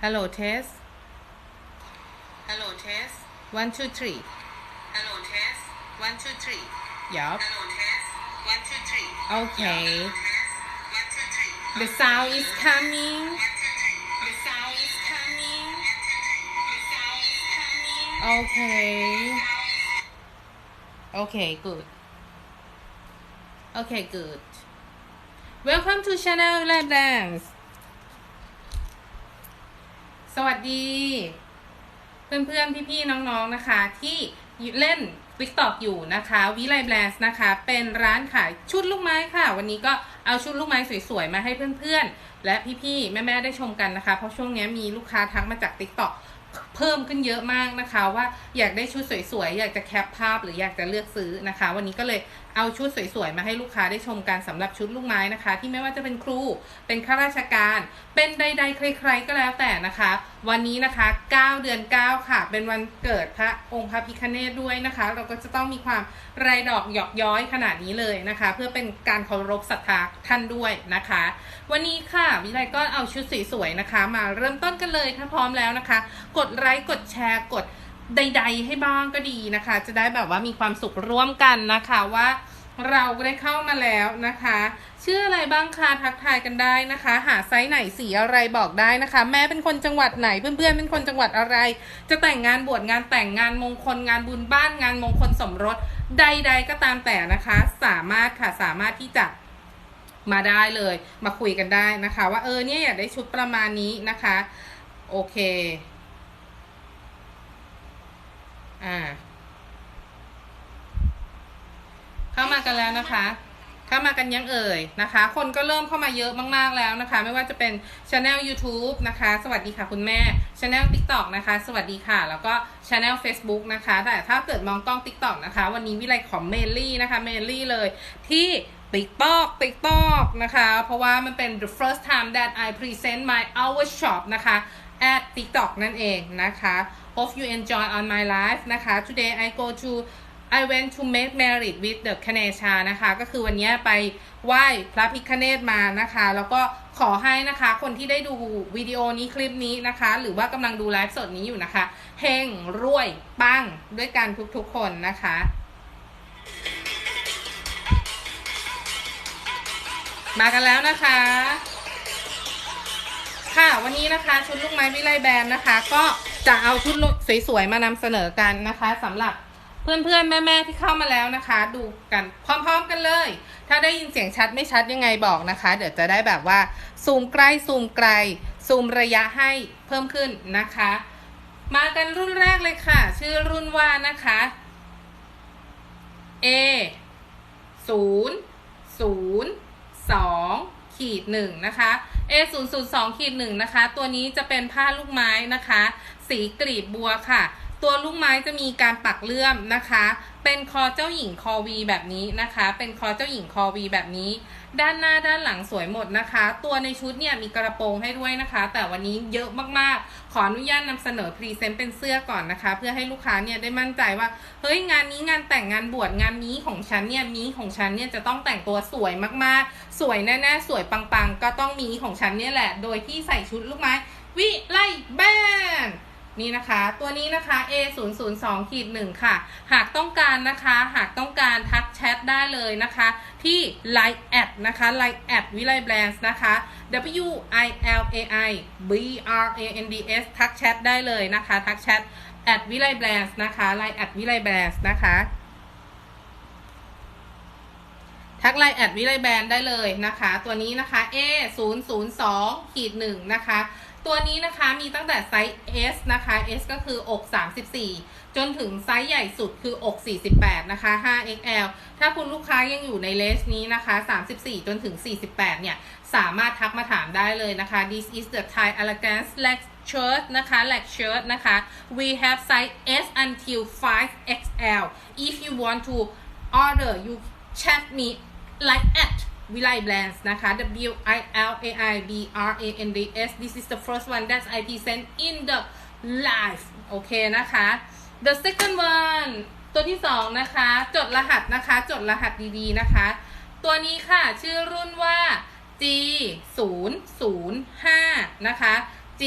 Hello test Hello test. one two three Hello test. One two three. yup Hello test. One two three. okay Test. One two three. the sound is coming One two three. the sound is coming The sound is coming. okay okay good okay good welcome to channel Lab Dance สวัสดี เพื่อนๆ พี่ๆ น้องๆ นะคะ ที่เล่น t ิ k t o k อยู่นะคะวิไลแบรนด์นะคะ เป็นร้านขายชุดลูกไม้ค่ะ วันนี้ก็เอาชุดลูกไม้สวยๆ มาให้เพื่อนๆ และพี่ๆ แม่ๆ ได้ชมกันนะคะ เพราะช่วงนี้มีลูกค้าทักมาจาก t ิ k t o k เพิ่มขึ้นเยอะมากนะคะ ว่าอยากได้ชุดสวยๆ อยากจะแคปภาพหรืออยากจะเลือกซื้อนะคะ วันนี้ก็เลยเอาชุดสวยๆ มาให้ลูกค้าได้ชมกันสำหรับชุดลูกไม้นะคะ ที่ไม่ว่าจะเป็นครูเป็นข้าราชการ เป็นใด ๆ ใคร ๆ ก็แล้วแต่นะคะ วันนี้นะคะ 9 เดือน 9 ค่ะ เป็นวันเกิดพระองค์พระพิคเนตด้วยนะคะ เราก็จะต้องมีความรายดอกหยอกย้อยขนาดนี้เลยนะคะ เพื่อเป็นการเคารพศรัทธาท่านด้วยนะคะ วันนี้ค่ะวิไลก็เอาชุดสวยๆนะคะ มาเริ่มต้นกันเลยถ้าพร้อมแล้วนะคะ กดไลค์กดแชร์กดใด ๆ ให้บ้างก็ดีนะคะ จะได้แบบว่ามีความสุขร่วมกันนะคะว่าเราได้เข้ามาแล้วนะคะ ชื่ออะไรบ้างคะทักทายกันได้นะคะ หาไซส์ไหนสีอะไรบอกได้นะคะ แม่เป็นคนจังหวัดไหนเพื่อนๆเป็นคนจังหวัดอะไร จะแต่งงานบวชงานแต่งงานมงคลงานบุญบ้านงานมงคลสมรสใด ๆ ก็ตามแต่นะคะ สามารถค่ะสามารถที่จะมาได้เลย มาคุยกันได้นะคะ ว่าเออเนี่ยอยากได้ชุดประมาณนี้นะคะ โอเค อ่า เข้ามากันแล้วนะคะ เข้ามากันยังเอ่ยนะคะ คนก็เริ่มเข้ามาเยอะมากๆแล้วนะคะ ไม่ว่าจะเป็น Channel YouTube นะคะ สวัสดีค่ะคุณแม่ Channel TikTok นะคะ สวัสดีค่ะ แล้วก็ Channel Facebook นะคะ แต่ถ้าเกิดมองกล้อง TikTok นะคะ วันนี้วิไลของเมลลี่นะคะ เมลลี่เลยที่ TikTok TikTok นะคะ เพราะว่ามันเป็น the first time that I present my our shop นะคะ at TikTok นั่นเองนะคะ hope you enjoy on my life นะคะ today I go to I went to make merit with the คเนชานะคะ ก็คือวันนี้ไปไหว้พระพิคเนตมานะคะ แล้วก็ขอให้นะคะ คนที่ได้ดูวิดีโอนี้คลิปนี้นะคะ หรือว่ากำลังดูไลฟ์สดนี้อยู่นะคะ เฮงรวยปังด้วยกันทุกๆคนนะคะมากันแล้วนะคะ ค่ะวันนี้นะคะชุดลูกไม้วิไลแบรนด์นะคะ ก็ จะเอาชุดสวยๆมานำเสนอกันนะคะสำหรับเพื่อนๆ แม่ๆที่เข้ามาแล้วนะคะ ดูกันพร้อมๆกันเลย ถ้าได้ยินเสียงชัดไม่ชัดยังไงบอกนะคะ เดี๋ยวจะได้แบบว่าซูมใกล้ซูมไกลซูมระยะให้เพิ่มขึ้นนะคะ มากันรุ่นแรกเลยค่ะ ชื่อรุ่นว่านะคะ A ศูนย์ศูนย์สอง ขีดหนึ่งนะคะ A002 ขีดหนึ่งนะคะ ตัวนี้จะเป็นผ้าลูกไม้นะคะ สีกลีบบัวค่ะ ตัวลูกไม้จะมีการปักเลื่อมนะคะ เป็นคอเจ้าหญิงคอวีแบบนี้นะคะ เป็นคอเจ้าหญิงคอวีแบบนี้ ด้านหน้าด้านหลังสวยหมดนะคะ ตัวในชุดเนี่ยมีกระโปรงให้ด้วยนะคะ แต่วันนี้เยอะมากๆ ขออนุญาตนำเสนอพรีเซนต์เป็นเสื้อก่อนนะคะ เพื่อให้ลูกค้าเนี่ยได้มั่นใจว่าเฮ้ยงานนี้งานแต่งงานบวชงานนี้ของฉันเนี่ยมีของฉันเนี่ยจะต้องแต่งตัวสวยมากๆ สวยแน่ๆสวยปังๆ ก็ต้องมีของฉันเนี่ยแหละ โดยที่ใส่ชุดลูกไม้วิไลแบน นี่นะคะ ตัวนี้นะคะ A 0 0 2ขีด1ค่ะ หากต้องการนะคะ หากต้องการทักแชทได้เลยนะคะ ที่ Line แอดนะคะ Line แอดวิไลแบรนด์นะคะ W I L A I B R A N D S ทักแชทได้เลยนะคะ ทักแชทแอดวิไลแบรนด์นะคะ Line แอดวิไลแบรนด์นะคะทักไลน์แอดวิไลแบรนด์ได้เลยนะคะ ตัวนี้นะคะ A 0 0 2ขีด1นะคะ ตัวนี้นะคะมีตั้งแต่ไซส์ S นะคะ S ก็คืออก 34 จนถึงไซส์ใหญ่สุดคืออก 48 นะคะ 5XL ถ้าคุณลูกค้ายังอยู่ในเลสนี้นะคะ 34 จนถึง 48 เนี่ย สามารถทักมาถามได้เลยนะคะ This is the Thai elegance leg shirt นะคะ leg shirt นะคะ we have size S until 5XL if you want to order you chat me like at วิไลแบรนด์นะคะ W I L A I B R A N D S this is the first one that I present in the live โอเคนะคะ the second one ตัวที่สองนะคะ จดรหัสนะคะ จดรหัสดีๆนะคะ ตัวนี้ค่ะ ชื่อรุ่นว่า G 0 0 5นะคะ G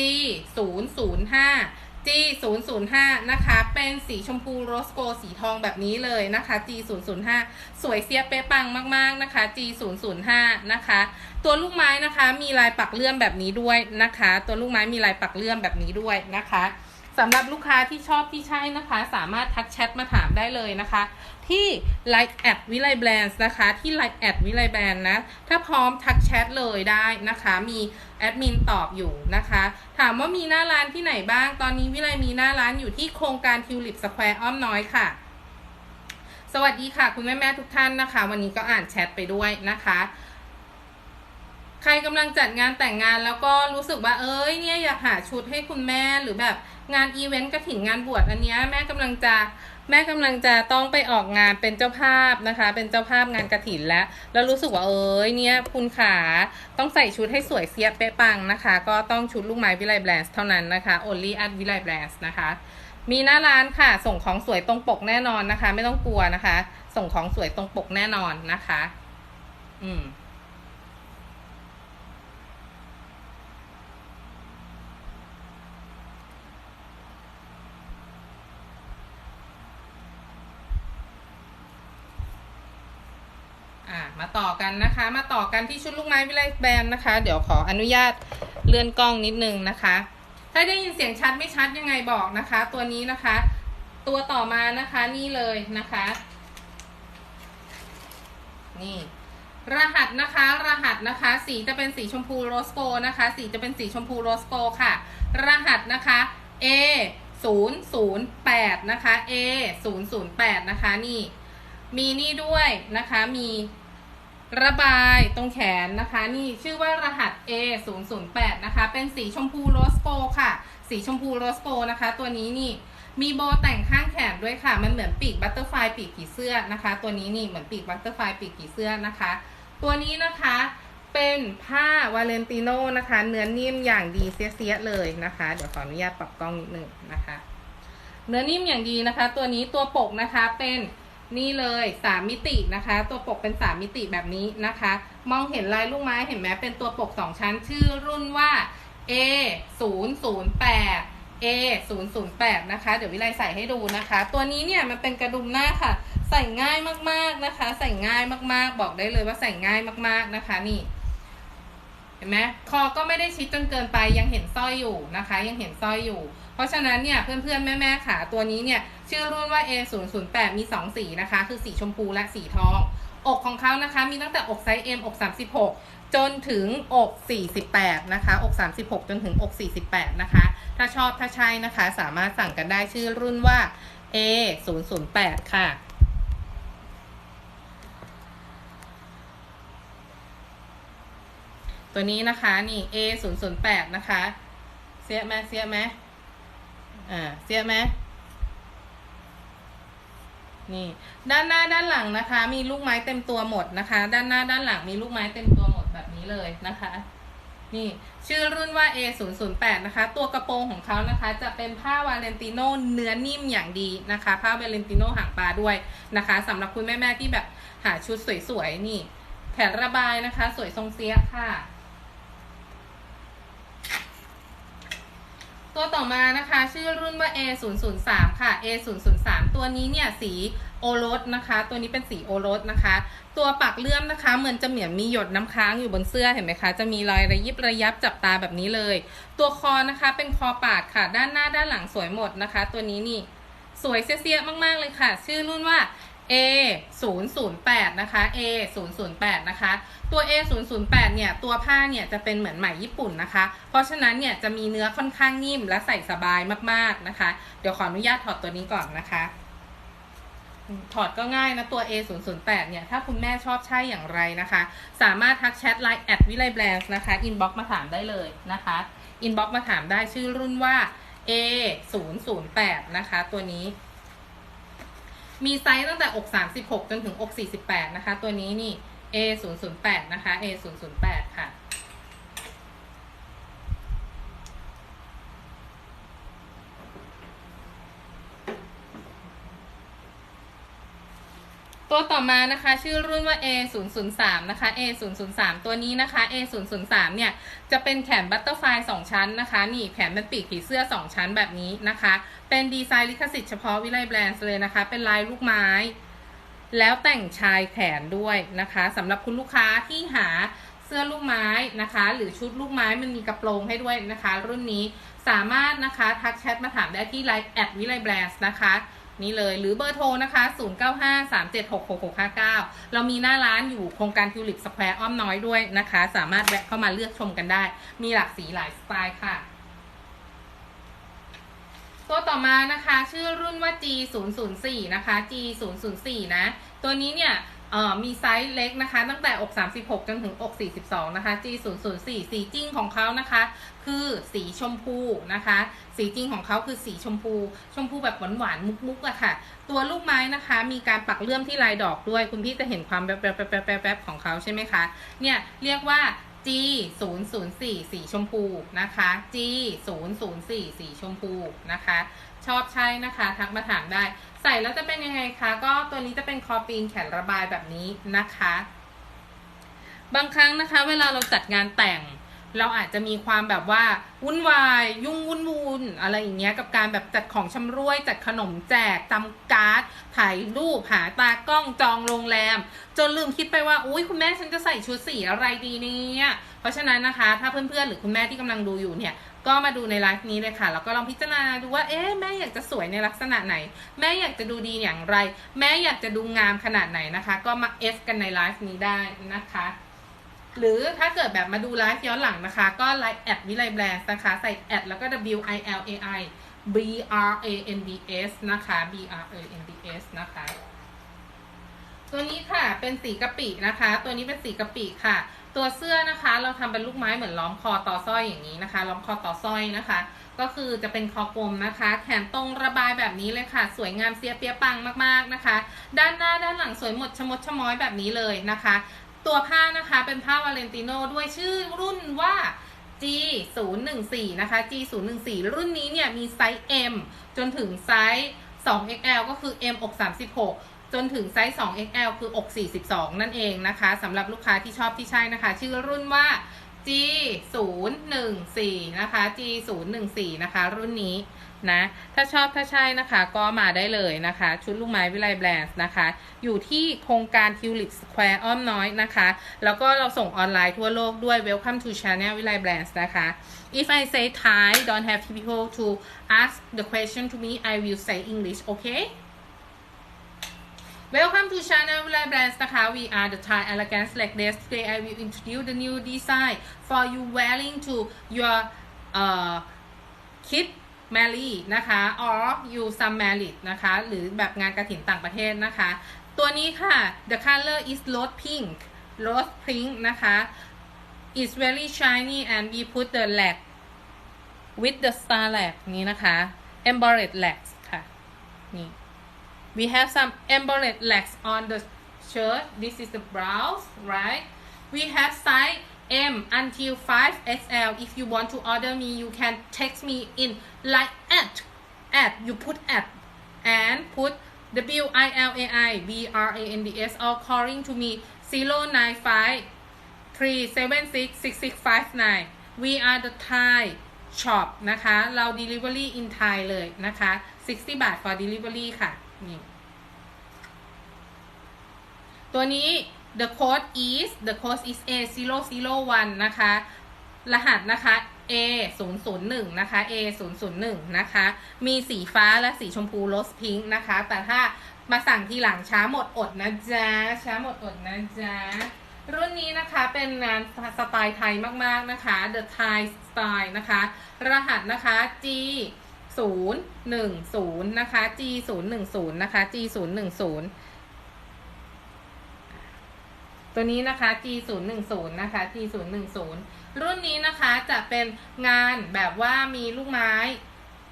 0 0 5 G 0 0 5นะคะ เป็นสีชมพูโรสโกสีทองแบบนี้เลยนะคะ G 0 0 5สวยเสียเป๊ะปังมากๆนะคะ G 0 0 5นะคะ ตัวลูกไม้นะคะมีลายปักเลื่อมแบบนี้ด้วยนะคะ ตัวลูกไม้มีลายปักเลื่อมแบบนี้ด้วยนะคะสำหรับลูกค้าที่ชอบที่ใช่นะคะ สามารถทักแชทมาถามได้เลยนะคะ ที่ Line แอดวิไลแบรนด์นะคะ ที่ Line แอดวิไลแบรนด์นะ ถ้าพร้อมทักแชทเลยได้นะคะ มีแอดมินตอบอยู่นะคะ ถามว่ามีหน้าร้านที่ไหนบ้าง ตอนนี้วิไลมีหน้าร้านอยู่ที่โครงการทิวลิปสแควร์อ้อมน้อยค่ะ สวัสดีค่ะ คุณแม่แม่ทุกท่านนะคะ วันนี้ก็อ่านแชทไปด้วยนะคะใครกำลังจัดงานแต่งงานแล้วก็รู้สึกว่าเอ้ยเนี่ยอยากหาชุดให้คุณแม่หรือแบบงานอีเวนต์กระถิ่นงานบวชอันเนี้ยแม่กำลังจะ แม่กำลังจะต้องไปออกงานเป็นเจ้าภาพนะคะ เป็นเจ้าภาพงานกระถิ่นแล้ว แล้วรู้สึกว่าเอ้ยเนี่ยคุณขาต้องใส่ชุดให้สวยเสียเป๊ะปังนะคะ ก็ต้องชุดลูกไม้วิไลแบรนด์เท่านั้นนะคะ only at วิไลแบรนด์นะคะ มีหน้าร้านค่ะ ส่งของสวยตรงปกแน่นอนนะคะ ไม่ต้องกลัวนะคะ ส่งของสวยตรงปกแน่นอนนะคะ อืม อ่ามาต่อกันนะคะ มาต่อกันที่ชุดลูกไม้วิไลแบนนะคะ เดี๋ยวขออนุญาตเลื่อนกล้องนิดนึงนะคะ ถ้าได้ยินเสียงชัดไม่ชัดยังไงบอกนะคะ ตัวนี้นะคะ ตัวต่อมานะคะนี่เลยนะคะ นี่ รหัสนะคะ รหัสนะคะ สีจะเป็นสีชมพูโรสโกนะคะ สีจะเป็นสีชมพูโรสโกค่ะ รหัสนะคะ A 0 0 8 นะคะ A 0 0 8 นะคะ นี่ มีนี่ด้วยนะคะ มี ระบายตรงแขนนะคะ นี่ชื่อว่ารหัส A 0 0 8นะคะ เป็นสีชมพูโรสโกค่ะ สีชมพูโรสโกนะคะ ตัวนี้นี่มีโบแต่งข้างแขนด้วยค่ะ มันเหมือนปีกบัตเตอร์ไฟปีกผีเสื้อนะคะ ตัวนี้นี่เหมือนปีกบัตเตอร์ไฟปีกผีเสื้อนะคะ ตัวนี้นะคะเป็นผ้าวาเลนติโนนะคะ เนื้อนิ่มอย่างดีเสียๆเลยนะคะ เดี๋ยวขออนุญาตปรับกล้องนิดหนึ่งนะคะ เนื้อนิ่มอย่างดีนะคะ ตัวนี้ตัวปกนะคะเป็น นี่เลยสามมิตินะคะ ตัวปกเป็นสามมิติแบบนี้นะคะ มองเห็นลายลูกไม้เห็นไหมเป็นตัวปกสองชั้นชื่อรุ่นว่า A 0 0 8 A 0 0 8นะคะ เดี๋ยววิไลใส่ให้ดูนะคะ ตัวนี้เนี่ยมันเป็นกระดุมหน้าค่ะ ใส่ง่ายมากๆนะคะ ใส่ง่ายมากๆ บอกได้เลยว่าใส่ง่ายมากๆนะคะนี่ ห็นไหมคอก็ไม่ได้ชิดจนเกินไปยังเห็นสร้อยอยู่นะคะ ยังเห็นสร้อยอยู่ เพราะฉะนั้นเนี่ยเพื่อนๆ แม่ๆค่ะตัวนี้เนี่ยชื่อรุ่นว่า A 0 0 8 มี 2 สีนะคะ คือสีชมพูและสีทอง อกของเขานะคะมีตั้งแต่อกไซส์ M อก 36 จนถึงอก 48 นะคะ อก 36 จนถึงอก 48 นะคะ ถ้าชอบถ้าใช่นะคะ สามารถสั่งกันได้ชื่อรุ่นว่า A 0 0 8 ค่ะ ตัวนี้นะคะนี่ A 0 0 8นะคะ เสียไหมเสียไหมอ่าเสียไหมนี่ ด้านหน้าด้านหลังนะคะ มีลูกไม้เต็มตัวหมดนะคะ ด้านหน้าด้านหลังมีลูกไม้เต็มตัวหมดแบบนี้เลยนะคะ นี่ชื่อรุ่นว่า A 0 0 8นะคะ ตัวกระโปรงของเขานะคะ จะเป็นผ้าวาเลนติโนเนื้อนิ่มอย่างดีนะคะ ผ้าวาเลนติโนหางปลาด้วยนะคะสำหรับคุณแม่ๆที่แบบหาชุดสวยๆนี่แขนระบายนะคะ สวยทรงเสียค่ะ ตัวต่อมานะคะ ชื่อรุ่นว่า A 0 0 3 ค่ะ A 0 0 3 ตัวนี้เนี่ยสีโอรสนะคะ ตัวนี้เป็นสีโอรสนะคะ ตัวปักเลื่อมนะคะเหมือนจะเหมือนมีหยดน้ำค้างอยู่บนเสื้อเห็นไหมคะ จะมีรอยระยิบระยับจับตาแบบนี้เลย ตัวคอนะคะเป็นคอปาดค่ะ ด้านหน้าด้านหลังสวยหมดนะคะ ตัวนี้นี่สวยเสียๆมากๆเลยค่ะ ชื่อรุ่นว่า A 0 0 8นะคะ A 0 0 8นะคะตัว A 0 0 8เนี่ยตัวผ้าเนี่ยจะเป็นเหมือนไหมญี่ปุ่นนะคะ เพราะฉะนั้นเนี่ยจะมีเนื้อค่อนข้างนิ่มและใส่สบายมากๆนะคะ เดี๋ยวขออนุญาตถอดตัวนี้ก่อนนะคะถอดก็ง่ายนะตัว A 0 0 8เนี่ย ถ้าคุณแม่ชอบใช่อย่างไรนะคะ สามารถทักแชทไลน์แอดวิไลแบรนด์นะคะอินบ็อกมาถามได้เลยนะคะอินบ็อกมาถามได้ชื่อรุ่นว่า A 0 0 8นะคะ ตัวนี้ มีไซส์ตั้งแต่อก 36 จนถึงอก 48 นะคะ ตัวนี้นี่ A 0 0 8 นะคะ A 0 0 8 ค่ะ ตัวต่อมานะคะชื่อรุ่นว่า A 0 0 3 นะคะ A 0 0 3 ตัวนี้นะคะ A 0 0 3 เนี่ยจะเป็นแขนบัตเตอร์ไฟสองชั้นนะคะ นี่แขนเป็นปีกผีเสื้อ 2 ชั้นแบบนี้นะคะ เป็นดีไซน์ลิขสิทธิ์เฉพาะวิไลแบรนด์เลยนะคะ เป็นลายลูกไม้ แล้วแต่งชายแขนด้วยนะคะสำหรับคุณลูกค้าที่หาเสื้อลูกไม้นะคะ หรือชุดลูกไม้มันมีกระโปรงให้ด้วยนะคะ รุ่นนี้สามารถนะคะทักแชทมาถามได้ที่ไลน์แอดวิไลแบรนด์นะคะ นี่เลย หรือเบอร์โทรนะคะ 0953766659 เรามีหน้าร้านอยู่โครงการทิวลิปสแควร์อ้อมน้อยด้วยนะคะ สามารถแวะเข้ามาเลือกชมกันได้ มีหลากสีหลายสไตล์ค่ะ ตัวต่อมานะคะ ชื่อรุ่นว่า G 0 0 4 นะคะ G 0 0 4 นะ ตัวนี้เนี่ย มีไซส์เล็กนะคะ ตั้งแต่อก 36 จนถึงอก 42 นะคะ G 0 0 4 สีจริงของเขานะคะ คือสีชมพูนะคะ สีจริงของเขาคือสีชมพู ชมพูแบบหวานๆมุกๆอะค่ะ ตัวลูกไม้นะคะ มีการปักเลื่อมที่ลายดอกด้วย คุณพี่จะเห็นความแบบแบบแบบแบบแบบของเขาใช่ไหมคะ เนี่ยเรียกว่า G 0 0 4สีชมพูนะคะ G 0 0 4สีชมพูนะคะ ชอบใช่นะคะทักมาถามได้ ใส่แล้วจะเป็นยังไงคะ ก็ตัวนี้จะเป็นคอปีนแขนระบายแบบนี้นะคะ บางครั้งนะคะ เวลาเราจัดงานแต่ง เราอาจจะมีความแบบว่าวุ่นวาย ยุ่งวุ่นวุ่นอะไรอย่างเงี้ยกับการแบบจัดของชำร่วย จัดขนมแจกจำการ์ดถ่ายรูปหาตากล้องจองโรงแรม จนลืมคิดไปว่าอุ้ยคุณแม่ฉันจะใส่ชุดสีอะไรดีเนี่ยเพราะฉะนั้นนะคะ ถ้าเพื่อนๆหรือคุณแม่ที่กำลังดูอยู่เนี่ยก็มาดูในไลฟ์นี้เลยค่ะ แล้วก็ลองพิจารณาดูว่า เอ๊ะแม่อยากจะสวยในลักษณะไหน แม่อยากจะดูดีอย่างไร แม่อยากจะดูงามขนาดไหนนะคะ ก็มา F กันในไลฟ์นี้ได้นะคะ หรือถ้าเกิดแบบมาดูไลฟ์ย้อนหลังนะคะ ก็ไลฟ์แอดวิไลแบรนด์นะคะใส่แอดแล้วก็ W I L A I B R A N D S นะคะ B R A N D S นะคะ ตัวนี้ค่ะเป็นสีกะปินะคะ ตัวนี้เป็นสีกะปิค่ะ ตัวเสื้อนะคะเราทำเป็นลูกไม้เหมือนล้อมคอต่อสร้อยอย่างนี้นะคะ ล้อมคอต่อสร้อยนะคะ ก็คือจะเป็นคอกลมนะคะ แขนตรงระบายแบบนี้เลยค่ะ สวยงามเสียเปียปังมากๆนะคะ ด้านหน้าด้านหลังสวยหมดชะมดชะม้อยแบบนี้เลยนะคะ ตัวผ้านะคะเป็นผ้าวาเลนติโนด้วยชื่อรุ่นว่า G 0 1 4นะคะ G 0 1 4รุ่นนี้เนี่ยมีไซส์ M จนถึงไซส์ 2XL ก็คือ M อก 36 จนถึงไซส์ 2XL คืออก 42 นั่นเองนะคะสำหรับลูกค้าที่ชอบที่ใช่นะคะ ชื่อรุ่นว่า G 0 1 4นะคะ G 0 1 4นะคะ รุ่นนี้ นะ ถ้าชอบถ้าใช่นะคะก็มาได้เลยนะคะ ชุดลูกไม้วิไลแบรนด์นะคะ อยู่ที่โครงการ Tulip Square อ้อมน้อยนะคะ แล้วก็เราส่งออนไลน์ทั่วโลกด้วย Welcome to Channel วิไลแบรนด์นะคะ If I say Thai don't have people to ask the question to me I will say English okay Welcome to Channel Villa Brands นะคะ We are the Thai Elegance Like this Today I will introduce the new design for you wearing to your uh, kid marry นะคะ or you some married นะคะ หรือแบบงานกระถินต่างประเทศนะคะ ตัวนี้ค่ะ the color is rose pink rose pink นะคะ it's very shiny and we put the lag with the star lag นี้นะคะ embroidered lags ค่ะนี่ we have some embroidered lags on the shirt this is the blouse right we have size M until 5XL if you want to order me you can text me in like at at you put at and put W I L A I B R A N D S or calling to me 095 376 6659 we are the Thai shop นะคะ เรา delivery in Thai เลยนะคะ 60 บาท for delivery ค่ะ นี่ ตัวนี้ the code is the code is A 0 0 1นะคะ รหัสนะคะ A 0 0 1นะคะ A 0 0 1นะคะ มีสีฟ้าและสีชมพูโรสพิงค์นะคะ แต่ถ้ามาสั่งทีหลังช้าหมดอดนะจ๊ะ ช้าหมดอดนะจ๊ะ รุ่นนี้นะคะเป็นงานสไตล์ไทยมากๆนะคะ The Thai Style นะคะ รหัสนะคะ G 0 1 0นะคะ G 0 1 0นะคะ G 0 1 0 ตัวนี้นะคะ G 0 1 0 นะคะ G 0 1 0 รุ่นนี้นะคะจะเป็นงานแบบว่ามีลูกไม้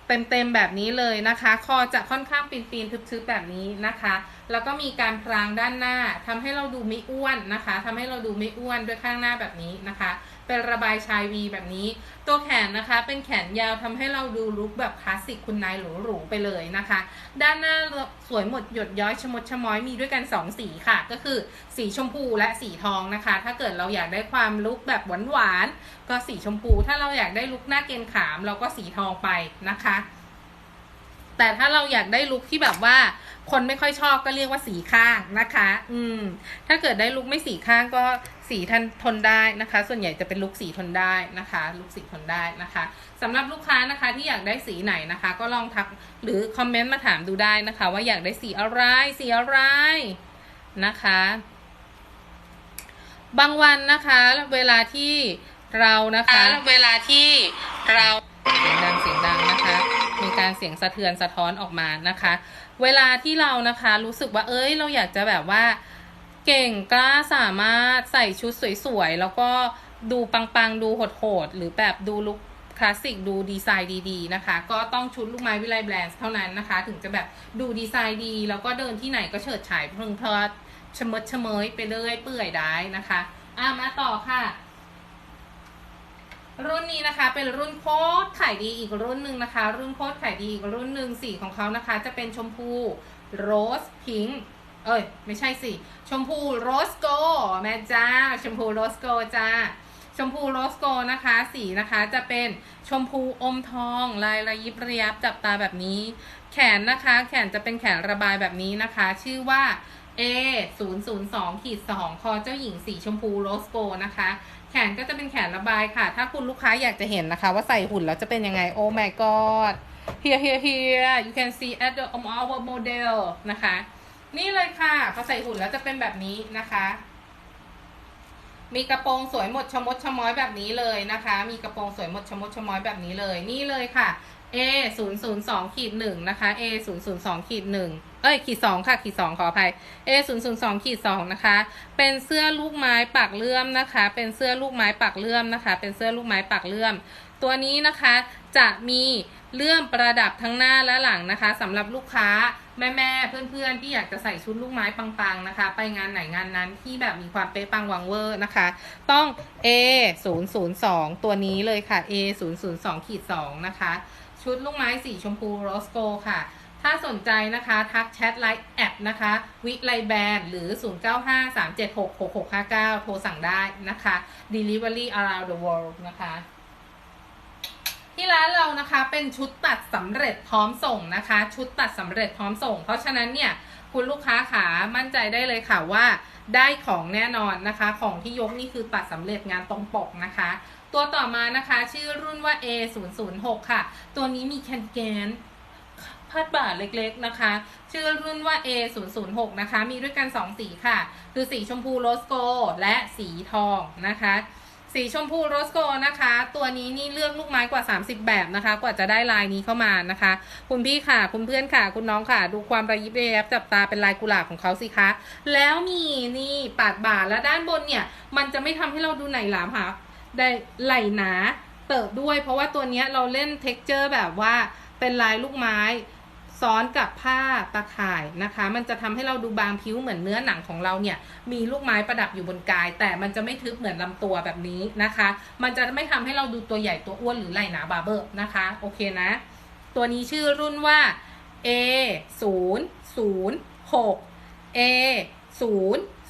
เต็มๆแบบนี้เลยนะคะ คอจะค่อนข้างปีนๆทึบๆแบบนี้นะคะ แล้วก็มีการพรางด้านหน้าทำให้เราดูไม่อ้วนนะคะทำให้เราดูไม่อ้วนด้วยข้างหน้าแบบนี้นะคะ เป็นระบายชายวีแบบนี้ ตัวแขนนะคะเป็นแขนยาวทำให้เราดูลุคแบบคลาสสิกคุณนายหรูๆไปเลยนะคะ ด้านหน้าสวยหมดหยดย้อยชมดชม้อยมีด้วยกัน 2 สีค่ะ ก็คือสีชมพูและสีทองนะคะ ถ้าเกิดเราอยากได้ความลุคแบบหวานๆก็สีชมพู ถ้าเราอยากได้ลุคหน้าเกณฑ์ขาม เราก็สีทองไปนะคะแต่ถ้าเราอยากได้ลุคที่แบบว่า คนไม่ค่อยชอบก็เรียกว่าสีข้างนะคะ อืม ถ้าเกิดได้ลุคไม่สีข้างก็ สีทันทนได้นะคะ ส่วนใหญ่จะเป็นลุคสีทนได้นะคะ ลุคสีทนได้นะคะสำหรับลูกค้านะคะที่อยากได้สีไหนนะคะ ก็ลองทักหรือคอมเมนต์มาถามดูได้นะคะ ว่าอยากได้สีอะไรสีอะไรนะคะ บางวันนะคะเวลาที่เรานะคะเวลาที่เราเสียงดังเสียงดังนะคะ มีการเสียงสะเทือนสะท้อนออกมานะคะ เวลาที่เรานะคะ รู้สึกว่าเอ้ยเราอยากจะแบบว่า เก่งกล้าสามารถใส่ชุดสวยๆ แล้วก็ดูปังๆ ดูโหดๆ หรือแบบดูลุคคลาสสิกดูดีไซน์ดีๆนะคะ ก็ต้องชุดลูกไม้วิไลแบรนด์เท่านั้นนะคะ ถึงจะแบบดูดีไซน์ดี แล้วก็เดินที่ไหนก็เฉิดฉายเพลิงเพลิดชมดชเมยไปเรื่อยเปื่อยได้นะคะอะมาต่อค่ะ รุ่นนี้นะคะเป็นรุ่นโคตรขายดีอีกรุ่นหนึ่งนะคะ รุ่นโคตรขายดีอีกรุ่นหนึ่งสีของเขานะคะ จะเป็นชมพูโรสพิงค์ เอ้ย ไม่ใช่สิ ชมพูโรสโกแม่จ้า ชมพูโรสโกจ้า ชมพูโรสโกนะคะ สีนะคะจะเป็นชมพูอมทอง ลายระยิบระยับจับตาแบบนี้ แขนนะคะ แขนจะเป็นแขนระบายแบบนี้นะคะ ชื่อว่า A 0 0 2ขีด2คอเจ้าหญิงสีชมพูโรสโกนะคะ แขนก็จะเป็นแขนระบายค่ะ ถ้าคุณลูกค้าอยากจะเห็นนะคะ ว่าใส่หุ่นแล้วจะเป็นยังไง โอ้ my god here here here you can see at the on our model นะคะ นี่เลยค่ะพอใส่หุ่นแล้วจะเป็นแบบนี้นะคะ มีกระโปรงสวยหมดชมดชม้อยแบบนี้เลยนะคะ มีกระโปรงสวยหมดชมดชม้อยแบบนี้เลย นี่เลยค่ะ A 0 0 2ขีดหนึ่งนะคะ A 0 0 2ขีดหนึ่งเอ้ยขีดสองค่ะขีดสองขออภัย A 0 0 2ขีดสองนะคะ เป็นเสื้อลูกไม้ปักเลื่อมนะคะ เป็นเสื้อลูกไม้ปักเลื่อมนะคะ เป็นเสื้อลูกไม้ปักเลื่อม ตัวนี้นะคะ จะมีเลื่อมประดับทั้งหน้าและหลังนะคะสำหรับลูกค้าแม่ๆเพื่อนๆที่อยากจะใส่ชุดลูกไม้ปังๆนะคะ ไปงานไหนงานนั้นที่แบบมีความเป๊ะปังวังเวอร์นะคะ ต้อง A 0 0 2ตัวนี้เลยค่ะ A 0 0 2ขีด2นะคะ ชุดลูกไม้สีชมพูโรสโกค่ะ ถ้าสนใจนะคะ ทักแชทไลน์แอดนะคะ วิไลแบรนด์หรือ 0953766659 โทรสั่งได้นะคะ Delivery around the world นะคะ ที่ร้านเรานะคะเป็นชุดตัดสำเร็จพร้อมส่งนะคะ ชุดตัดสำเร็จพร้อมส่ง เพราะฉะนั้นเนี่ยคุณลูกค้าขามั่นใจได้เลยค่ะว่าได้ของแน่นอนนะคะ ของที่ยกนี่คือตัดสำเร็จงานตรงปกนะคะ ตัวต่อมานะคะชื่อรุ่นว่า A 0 0 6 ค่ะ ตัวนี้มีแคนแกนพาดบ่าเล็กๆนะคะ ชื่อรุ่นว่า A 0 0 6 นะคะ มีด้วยกัน 2 สีค่ะ คือสีชมพูโรสโก และสีทองนะคะ สีชมพูโรสโกนะคะ ตัวนี้นี่เลือกลูกไม้กว่า 30 แบบนะคะ กว่าจะได้ลายนี้เข้ามานะคะ คุณพี่ค่ะ คุณเพื่อนค่ะ คุณน้องค่ะ ดูความระยิบระยับจับตาเป็นลายกุหลาบของเขาสิคะ แล้วมีนี่ปาดบ่าและด้านบนเนี่ย มันจะไม่ทำให้เราดูไหนหลามค่ะได้ไหลหนาเติบด้วย เพราะว่าตัวนี้เราเล่นเท็กเจอร์แบบว่าเป็นลายลูกไม้ ซ้อนกับผ้าตาข่ายนะคะ มันจะทำให้เราดูบางผิวเหมือนเนื้อหนังของเราเนี่ย มีลูกไม้ประดับอยู่บนกาย แต่มันจะไม่ทึบเหมือนลำตัวแบบนี้นะคะ มันจะไม่ทำให้เราดูตัวใหญ่ตัวอ้วนหรือไหล่หนาบาร์เบอร์นะคะ โอเคนะ ตัวนี้ชื่อรุ่นว่า A 0 0 6 A 0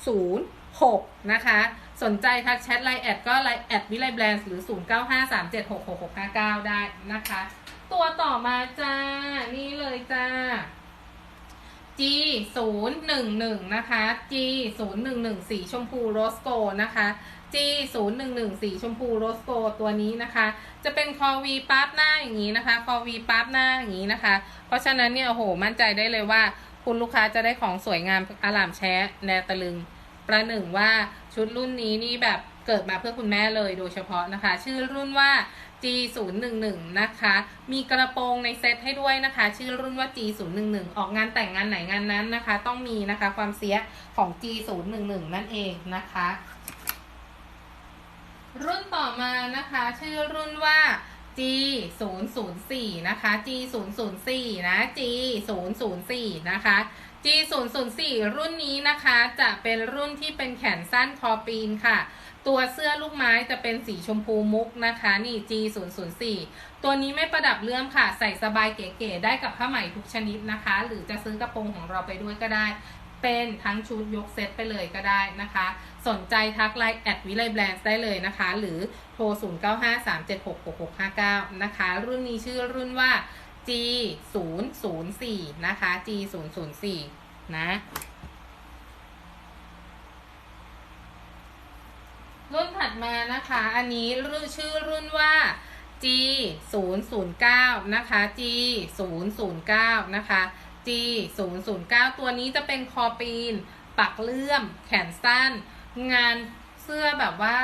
0 6 นะคะ สนใจทักแชทไลน์แอดก็ไลน์แอดวิไลแบรนด์หรือ 0953766659 ได้นะคะ ตัวต่อมาจ้า นี่เลยจ้า G 0 1 1นะคะ G 0 1 1สีชมพูโรสโกนะคะ G 0 1 1สีชมพูโรสโกตัวนี้นะคะ จะเป็นคอวีปั๊บหน้าอย่างนี้นะคะ คอวีปั๊บหน้าอย่างนี้นะคะ เพราะฉะนั้นเนี่ยโอ้โห มั่นใจได้เลยว่า คุณลูกค้าจะได้ของสวยงามอลามแชะแนวตะลึง ประหนึ่งว่าชุดรุ่นนี้นี่แบบเกิดมาเพื่อคุณแม่เลยโดยเฉพาะนะคะ ชื่อรุ่นว่า G 0 1 1 นะคะ มีกระโปรงในเซตให้ด้วยนะคะ ชื่อรุ่นว่า G 0 1 1 ออกงานแต่งงานไหนงานนั้นนะคะ ต้องมีนะคะความเสียของ G 0 1 1 นั่นเองนะคะ รุ่นต่อมานะคะ ชื่อรุ่นว่า G004 นะคะ G 0 0 4 นะ G 0 0 4 นะคะ G 0 0 4 รุ่นนี้นะคะจะเป็นรุ่นที่เป็นแขนสั้นคอปีนค่ะ ตัวเสื้อลูกไม้จะเป็นสีชมพูมุกนะคะ นี่ G 0 0 4 ตัวนี้ไม่ประดับเลื่อมค่ะ ใส่สบายเก๋ๆได้กับผ้าไหมทุกชนิดนะคะ หรือจะซื้อกระโปรงของเราไปด้วยก็ได้ เป็นทั้งชุดยกเซตไปเลยก็ได้นะคะ สนใจทักไลน์แอดวิไลแบรนด์ได้เลยนะคะ หรือโทร 0 9 5 3 7 6 6 6 5 9 นะคะ รุ่นนี้ชื่อรุ่นว่า G 0 0 4นะคะ G 0 0 4นะ รุ่นถัดมานะคะ อันนี้รุ่นชื่อรุ่นว่า G 0 0 9นะคะ G 0 0 9นะคะ G 0 0 9ตัวนี้จะเป็นคอปีน ปักเลื่อม แขนสั้น งานเสื้อแบบว่า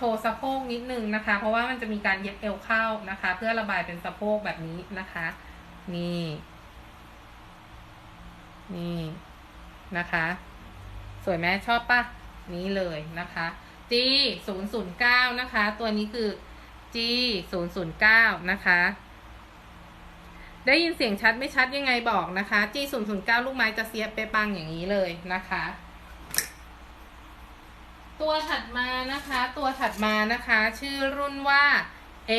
โชว์สะโพกนิดนึงนะคะ เพราะว่ามันจะมีการเย็บเอวเข้านะคะ เพื่อระบายเป็นสะโพกแบบนี้นะคะ นี่ นี่นะคะ สวยไหมชอบปะนี้เลยนะคะ G 0 0 9นะคะ ตัวนี้คือ G 0 0 9นะคะ ได้ยินเสียงชัดไม่ชัดยังไงบอกนะคะ G 0 0 9ลูกไม้จะเสียบเปปังอย่างนี้เลยนะคะ ตัวถัดมานะคะ ตัวถัดมานะคะ ชื่อรุ่นว่า A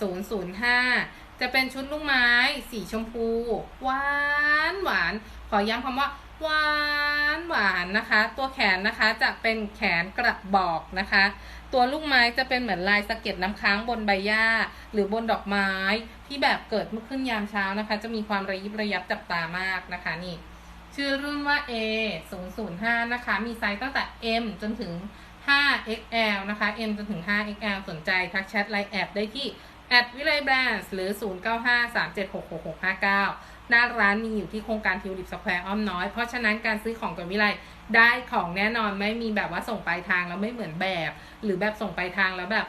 0 0 5จะเป็นชุดลูกไม้ สีชมพู หวานหวาน ขอย้ำคำว่า หวานหวานนะคะ ตัวแขนนะคะจะเป็นแขนกระบอกนะคะ ตัวลูกไม้จะเป็นเหมือนลายสะเก็ดน้ำค้างบนใบหญ้า หรือบนดอกไม้ที่แบบเกิดเมื่อขึ้นยามเช้านะคะ จะมีความระยิบระยับจับตามากนะคะนี่ ชื่อรุ่นว่า A 0 0 5นะคะ มีไซส์ตั้งแต่ M จนถึง 5XL นะคะ M จนถึง 5XL สนใจทักแชทไลน์แอดได้ที่แอดวิไลแบรนด์หรือ 0953766659 หน้าร้านมีอยู่ที่โครงการทิวลิปสแควร์อ้อมน้อย เพราะฉะนั้นการซื้อของกับวิไลได้ของแน่นอนไม่มีแบบว่าส่งปลายทางแล้วไม่เหมือนแบบ หรือแบบส่งปลายทางแล้วแบบ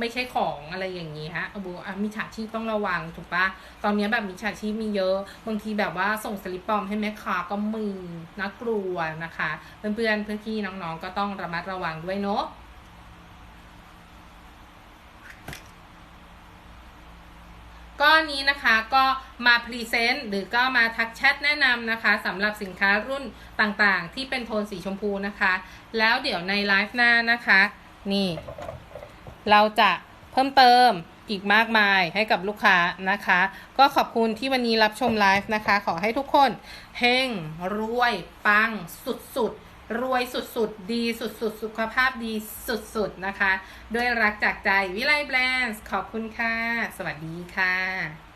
ไม่ใช่ของอะไรอย่างนี้ฮะเอาบูอะมิจฉาชีพต้องระวังถูกปะตอนนี้แบบมิจฉาชีพมีเยอะ บางทีแบบว่าส่งสลิปปลอมให้แม่ค้าก็มีน่ากลัวนะคะ เพื่อนเพื่อนเพื่อนพี่น้องๆก็ต้องระมัดระวังด้วยเนาะก็นี้นะคะก็มาพรีเซนต์หรือก็มาทักแชทแนะนำนะคะสำหรับสินค้ารุ่นต่างๆ ที่เป็นโทนสีชมพูนะคะ แล้วเดี๋ยวในไลฟ์หน้านะคะ นี่ เราจะเพิ่มเติมอีกมากมายให้กับลูกค้านะคะ ก็ขอบคุณที่วันนี้รับชมไลฟ์นะคะ ขอให้ทุกคนเฮงรวยปังสุดๆ รวยสุดๆ ดีสุดๆ สุขภาพดีสุดๆ นะคะ ด้วยรักจากใจวิไลแบรนด์ขอบคุณค่ะ สวัสดีค่ะ